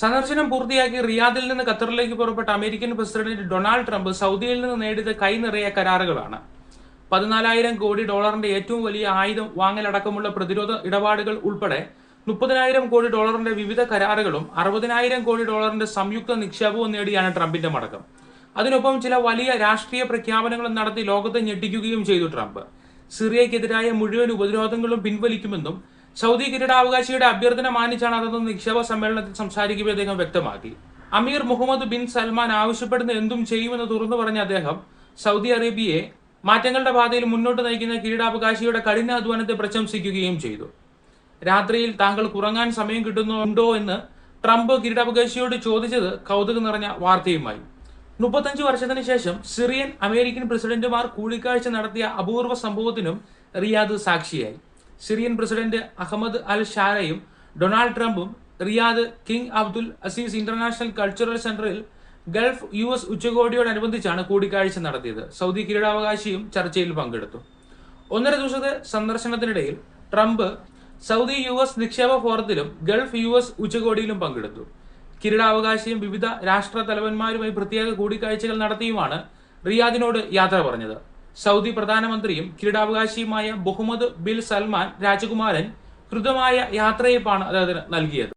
സന്ദർശനം പൂർത്തിയാക്കി റിയാദിൽ നിന്ന് ഖത്തറിലേക്ക് പുറപ്പെട്ട അമേരിക്കൻ പ്രസിഡന്റ് ഡൊണാൾഡ് ട്രംപ് സൗദിയിൽ നിന്ന് നേടിയത് കൈ നിറയെ കരാറുകളാണ്. പതിനാലായിരം കോടി ഡോളറിന്റെ ഏറ്റവും വലിയ ആയുധം വാങ്ങലടക്കമുള്ള പ്രതിരോധ ഇടപാടുകൾ ഉൾപ്പെടെ മുപ്പതിനായിരം കോടി ഡോളറിന്റെ വിവിധ കരാറുകളും അറുപതിനായിരം കോടി ഡോളറിന്റെ സംയുക്ത നിക്ഷേപവും നേടിയാണ് ട്രംപിന്റെ മടക്കം. അതിനൊപ്പം ചില വലിയ രാഷ്ട്രീയ പ്രഖ്യാപനങ്ങളും നടത്തി ലോകത്തെ ഞെട്ടിക്കുകയും ചെയ്തു ട്രംപ്. സിറിയക്കെതിരായ മുഴുവൻ ഉപരോധങ്ങളും പിൻവലിക്കുമെന്നും സൗദി കിരീടാവകാശിയുടെ അഭ്യർത്ഥന മാനിച്ചാണ് അതെന്ന് നിക്ഷേപ സമ്മേളനത്തിൽ സംസാരിക്കുമ്പോൾ അദ്ദേഹം വ്യക്തമാക്കി. അമീർ മുഹമ്മദ് ബിൻ സൽമാൻ ആവശ്യപ്പെടുന്ന എന്തും ചെയ്യുമെന്ന് തുറന്നു പറഞ്ഞ അദ്ദേഹം സൗദി അറേബ്യയെ മാറ്റങ്ങളുടെ പാതയിൽ മുന്നോട്ട് നയിക്കുന്ന കിരീടാവകാശിയുടെ കഠിനാധ്വാനത്തെ പ്രശംസിക്കുകയും ചെയ്തു. രാത്രിയിൽ താങ്കൾ ഉറങ്ങാൻ സമയം കിട്ടുന്നുണ്ടോ എന്ന് ട്രംപ് കിരീടാവകാശിയോട് ചോദിച്ചത് കൗതുകം നിറഞ്ഞ വാർത്തയുമായി. മുപ്പത്തഞ്ച് വർഷത്തിന് ശേഷം സിറിയൻ അമേരിക്കൻ പ്രസിഡന്റുമാർ കൂടിക്കാഴ്ച നടത്തിയ അപൂർവ സംഭവത്തിനും റിയാദ് സാക്ഷിയായി. സിറിയൻ പ്രസിഡന്റ് അഹമ്മദ് അൽ ഷാരയും ഡൊണാൾഡ് ട്രംപും Riyadh King Abdul Aziz International Cultural സെന്ററിൽ ഗൾഫ് യു എസ് ഉച്ചകോടിയോടനുബന്ധിച്ചാണ് കൂടിക്കാഴ്ച നടത്തിയത്. സൗദി കിരീടാവകാശിയും ചർച്ചയിൽ പങ്കെടുത്തു. ഒന്നര ദിവസത്തെ സന്ദർശനത്തിനിടയിൽ ട്രംപ് സൗദി യു എസ് നിക്ഷേപ ഫോറത്തിലും ഗൾഫ് യു എസ് ഉച്ചകോടിയിലും പങ്കെടുത്തു. കിരീടാവകാശിയും വിവിധ രാഷ്ട്ര തലവന്മാരുമായി പ്രത്യേക കൂടിക്കാഴ്ചകൾ നടത്തിയുമാണ് റിയാദിനോട് യാത്ര പറഞ്ഞത്. സൗദി പ്രധാനമന്ത്രിയും കിരീടാവകാശിയുമായ ബഹുമദ് ബിൻ സൽമാൻ രാജകുമാരൻ കൃതമായ യാത്രയപ്പാണ് അദ്ദേഹത്തിന് നൽകിയത്.